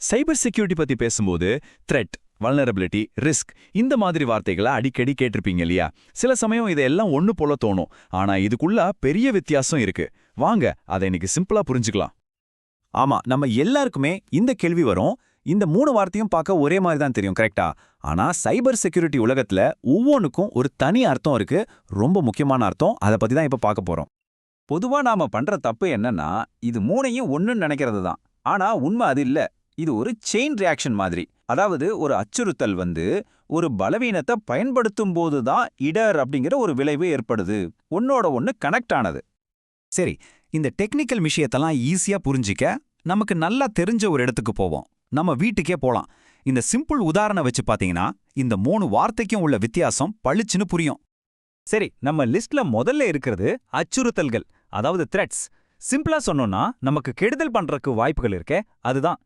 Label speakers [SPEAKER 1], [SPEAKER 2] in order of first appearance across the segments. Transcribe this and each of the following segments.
[SPEAKER 1] Cyber security பத்தி பேசும்போது thread vulnerability risk இந்த மாதிரி வார்த்தைகளை அடிக்கடி கேட்டிருப்பீங்க இல்லையா? சில சமயம் இதெல்லாம் ஒன்று போல தோணும். ஆனா இதுக்குள்ள பெரிய வித்தியாசம் இருக்கு. வாங்க அதை இன்னைக்கு சிம்பிளா புரிஞ்சுக்கலாம்.
[SPEAKER 2] ஆமா நம்ம எல்லாருக்குமே இந்த கேள்வி வரும். இந்த மூணு வார்த்தையும் பார்க்க ஒரே மாதிரி தான் தெரியும் கரெக்டா ஆனா சைபர் செக்யூரிட்டி உலகத்துல ஒவ்வொன்றுக்கும் ஒரு தனி அர்த்தம் இருக்கு. ரொம்ப முக்கியமான அர்த்தம். அதை பத்தி தான் இப்ப பார்க்க போறோம். பொதுவா நாம பண்ற தப்பு என்னன்னா இது மூணையும் ஒன்றுன்னு நினைக்கிறது தான். ஆனா உண்மை அது இல்ல. இது ஒரு செயின் ரியாக்ஷன் மாதிரி. அதாவது ஒரு அச்சுறுத்தல் வந்து ஒரு பலவீனத்தை பயன்படுத்தும் போது தான் இடர் அப்படிங்கிற ஒரு விளைவு ஏற்படுது. ஒன்னோட ஒன்னு கனெக்ட் ஆனது. சரி இந்த டெக்னிக்கல் விஷயத்தெல்லாம் ஈஸியா புரிஞ்சிக்க நமக்கு நல்லா தெரிஞ்ச ஒரு இடத்துக்கு போவோம். நம்ம வீட்டுக்கே போலாம். இந்த சிம்பிள் உதாரணம் வச்சு பாத்தீங்கன்னா இந்த மூணு வார்த்தைக்கும் உள்ள வித்தியாசம் பளிச்சுன்னு புரியும். சரி நம்ம லிஸ்ட்ல முதல்ல இருக்கிறது அச்சுறுத்தல்கள் அதாவது த்ரெட்ஸ் சிம்பிளா சொன்னோம்னா நமக்கு கெடுதல் பண்றதுக்கு வாய்ப்புகள் இருக்கே அதுதான்.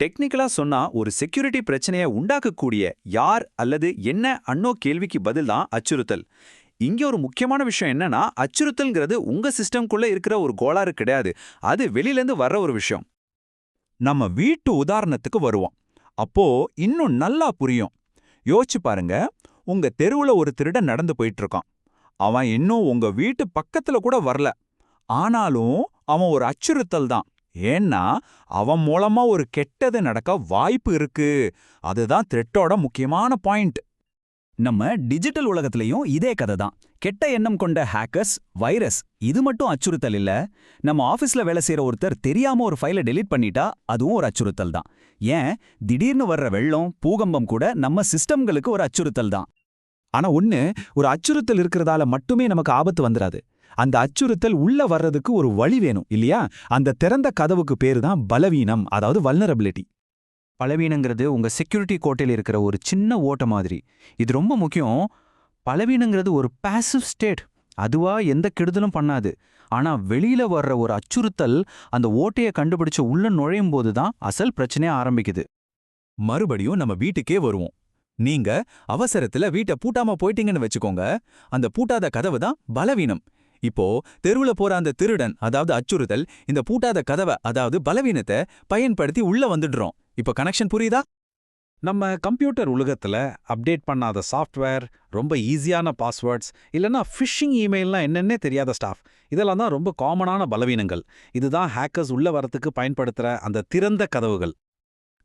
[SPEAKER 2] டெக்னிக்கலா சொன்னா ஒரு செக்யூரிட்டி பிரச்சனையை உண்டாக்கக்கூடிய யார் அல்லது என்ன அன்னோ கேள்விக்கு பதில் தான் அச்சுறுத்தல். இங்க ஒரு முக்கியமான விஷயம் என்னன்னா அச்சுறுத்தல்ங்கிறது உங்க சிஸ்டம்குள்ள இருக்கிற ஒரு கோளாறு கிடையாது. அது வெளியிலேருந்து வர்ற ஒரு விஷயம். நம்ம வீட்டு உதாரணத்துக்கு வருவோம். அப்போ இன்னும் நல்லா புரியும். யோசிச்சு பாருங்க உங்க தெருவுல ஒரு திருடன் நடந்து போயிட்டு இருக்கான் அவன் இன்னும் உங்க வீட்டு பக்கத்துல கூட வரல. ஆனாலும் அவன் ஒரு அச்சுறுத்தல் தான். ஏன்னா அவன் மூலமா ஒரு கெட்டது நடக்க வாய்ப்பு இருக்கு. அதுதான் த்ரெட்டோட முக்கியமான பாயிண்ட் நம்ம டிஜிட்டல் உலகத்திலையும் இதே கதை தான். கெட்ட எண்ணம் கொண்ட ஹேக்கர்ஸ் வைரஸ் இது மட்டும் அச்சுறுத்தல் இல்ல. நம்ம ஆஃபீஸில் வேலை செய்கிற ஒருத்தர் தெரியாம ஒரு ஃபைலை டெலீட் பண்ணிட்டா அதுவும் ஒரு அச்சுறுத்தல் தான். ஏன்? திடீர்னு வர்ற வெள்ளம் பூகம்பம் கூட நம்ம சிஸ்டம்களுக்கு ஒரு அச்சுறுத்தல் தான். ஆனா ஒண்ணு ஒரு அச்சுறுத்தல் இருக்கிறதால மட்டுமே நமக்கு ஆபத்து வந்துராது. அந்த அச்சுறுத்தல் உள்ள வர்றதுக்கு ஒரு வழி வேணும் இல்லையா? அந்த திறந்த கதவுக்கு பேரு தான் பலவீனம் அதாவது வல்னரபிலிட்டி பலவீனங்கிறது உங்க செக்யூரிட்டி கோட்டையில் இருக்கிற ஒரு சின்ன ஓட்ட மாதிரி. இது ரொம்ப முக்கியம். பலவீனங்கிறது ஒரு பாசிவ் ஸ்டேட் அதுவா எந்த கெடுதலும் பண்ணாது. ஆனா வெளியில வர்ற ஒரு அச்சுறுத்தல் அந்த ஓட்டையை கண்டுபிடிச்சு உள்ள நுழையும் போது தான் அசல் பிரச்சனையா ஆரம்பிக்குது. மறுபடியும் நம்ம வீட்டுக்கே வருவோம். நீங்க அவசரத்துல வீட்டை பூட்டாம போயிட்டீங்கன்னு வச்சுக்கோங்க. அந்த பூட்டாத கதவு தான் பலவீனம். இப்போ தெருவுல போற அந்த திருடன் அதாவது அச்சுறுத்தல் இந்த பூட்டாத கதவை அதாவது பலவீனத்தை பயன்படுத்தி உள்ள வந்துடுறோம். இப்போ கனெக்ஷன் புரியுதா?
[SPEAKER 3] நம்ம கம்ப்யூட்டர் உலகத்துல அப்டேட் பண்ணாத சாஃப்ட்வேர் ரொம்ப ஈஸியான பாஸ்வேர்ட்ஸ் இல்லனா ஃபிஷிங் இமெயில்லாம் என்னென்னே தெரியாத ஸ்டாஃப் இதெல்லாம் தான் ரொம்ப காமனான பலவீனங்கள். இதுதான் ஹேக்கர்ஸ் உள்ள வரத்துக்கு பயன்படுத்துற அந்த திறந்த கதவுகள்.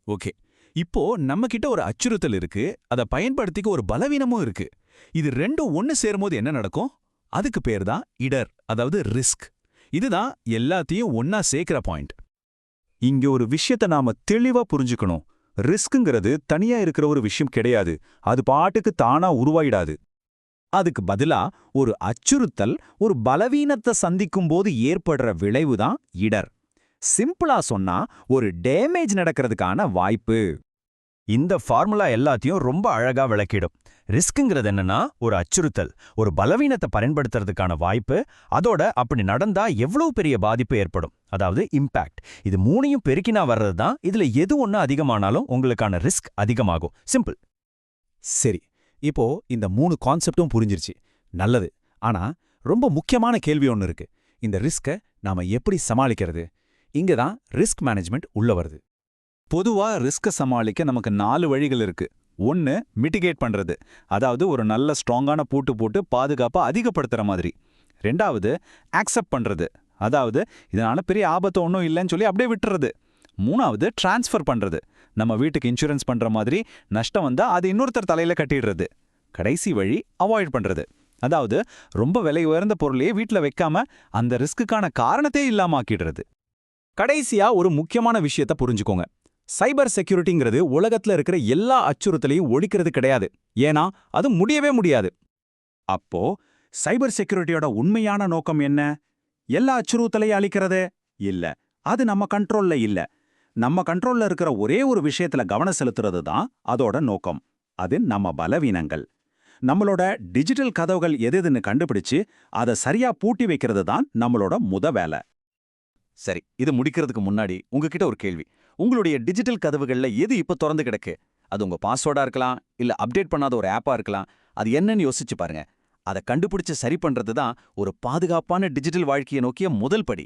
[SPEAKER 2] ஓகே. இப்போ நம்ம கிட்ட ஒரு அச்சுறுத்தல் இருக்கு. அதை பயன்படுத்திக்க ஒரு பலவீனமும் இருக்கு. இது ரெண்டும் ஒன்னு சேரும்போது என்ன நடக்கும்? அதுக்கு பேர் தான் இடர் அதாவது ரிஸ்க். இதுதான் எல்லாத்தையும் ஒன்னா சேர்க்கிற பாயிண்ட். இங்க ஒரு விஷயத்த நாம தெளிவா புரிஞ்சுக்கணும். ரிஸ்க்குங்கிறது தனியா இருக்கிற ஒரு விஷயம் கிடையாது. அது பாட்டுக்கு தானா உருவாயிடாது. அதுக்கு பதிலா ஒரு அச்சுறுத்தல் ஒரு பலவீனத்தை சந்திக்கும் போது ஏற்படுற விளைவு தான் இடர். சிம்பிளா சொன்னா ஒரு டேமேஜ் நடக்கிறதுக்கான வாய்ப்பு. இந்த ஃபார்முலா எல்லாத்தையும் ரொம்ப அழகா விளக்கிடும். ரிஸ்க்குங்கிறது என்னன்னா ஒரு அச்சுறுத்தல் ஒரு பலவீனத்தை பயன்படுத்துறதுக்கான வாய்ப்பு அதோட அப்படி நடந்தா எவ்வளவு பெரிய பாதிப்பு ஏற்படும். அதாவது இம்பாக்ட் இது மூணையும் பெருக்கினா வர்றது தான் இதுல எது ஒன்று அதிகமானாலும் உங்களுக்கான ரிஸ்க் அதிகமாகும். சிம்பிள் சரி இப்போ இந்த மூணு கான்செப்டும் புரிஞ்சிருச்சு. நல்லது. ஆனா ரொம்ப முக்கியமான கேள்வி ஒன்று இருக்கு. இந்த ரிஸ்க்கை நாம எப்படி சமாளிக்கிறது? இங்க தான் ரிஸ்க் மேனேஜ்மெண்ட் உள்ள வருது. பொதுவா ரிஸ்க்கை சமாளிக்க நமக்கு நாலு வழிகள் இருக்கு. ஒன்னு மிட்டிகேட் பண்றது. அதாவது ஒரு நல்ல ஸ்ட்ராங்கான பூட்டு போட்டு பாதுகாப்பா அதிகப்படுத்துற மாதிரி. ரெண்டாவது ஆக்செப்ட் பண்றது. அதாவது இதனால பெரிய ஆபத்து ஒன்றும் இல்லைன்னு சொல்லி அப்படியே விட்டுறது. மூணாவது டிரான்ஸ்ஃபர் பண்றது. நம்ம வீட்டுக்கு இன்சூரன்ஸ் பண்ற மாதிரி நஷ்டம் வந்தா அது இன்னொருத்தர் தலையில கட்டிடுறது. கடைசி வழி அவாய்ட் பண்றது. அதாவது ரொம்ப விலை உயர்ந்த பொருளையே வீட்டில் வைக்காம அந்த ரிஸ்க்குக்கான காரணத்தையே இல்லாம ஆக்கிடுறது. கடைசியா ஒரு முக்கியமான விஷயத்த புரிஞ்சுக்கோங்க. சைபர் செக்யூரிட்டிங்கிறது உலகத்துல இருக்கிற எல்லா அச்சுறுத்தலையும் ஒழிக்கிறது கிடையாது. ஏன்னா அது முடியவே முடியாது. அப்போ சைபர் செக்யூரிட்டியோட உண்மையான நோக்கம் என்ன? எல்லா அச்சுறுத்தலையும் அழிக்கிறது? இல்ல. அது நம்ம கண்ட்ரோல்ல இல்ல. நம்ம கண்ட்ரோல்ல இருக்கிற ஒரே ஒரு விஷயத்துல கவனம் செலுத்துறது தான் அதோட நோக்கம். அது நம்ம பலவீனங்கள். நம்மளோட டிஜிட்டல் கதவுகள் எது எதுன்னு கண்டுபிடிச்சு அதை சரியா பூட்டி வைக்கிறது தான் நம்மளோட முத வேலை. சரி இது முடிக்கிறதுக்கு முன்னாடி உங்ககிட்ட ஒரு கேள்வி. உங்களுடைய டிஜிட்டல் கதவுகள்ல எது இப்ப திறந்து கிடக்கு? அது உங்க பாஸ்வேர்டா இருக்கலாம் இல்ல அப்டேட் பண்ணாத ஒரு ஆப்பா இருக்கலாம். அது என்னன்னு யோசிச்சு பாருங்க. அதை கண்டுபிடிச்சு சரி பண்றது தான் ஒரு பாதுகாப்பான டிஜிட்டல் வாழ்க்கையை நோக்கிய முதல் படி.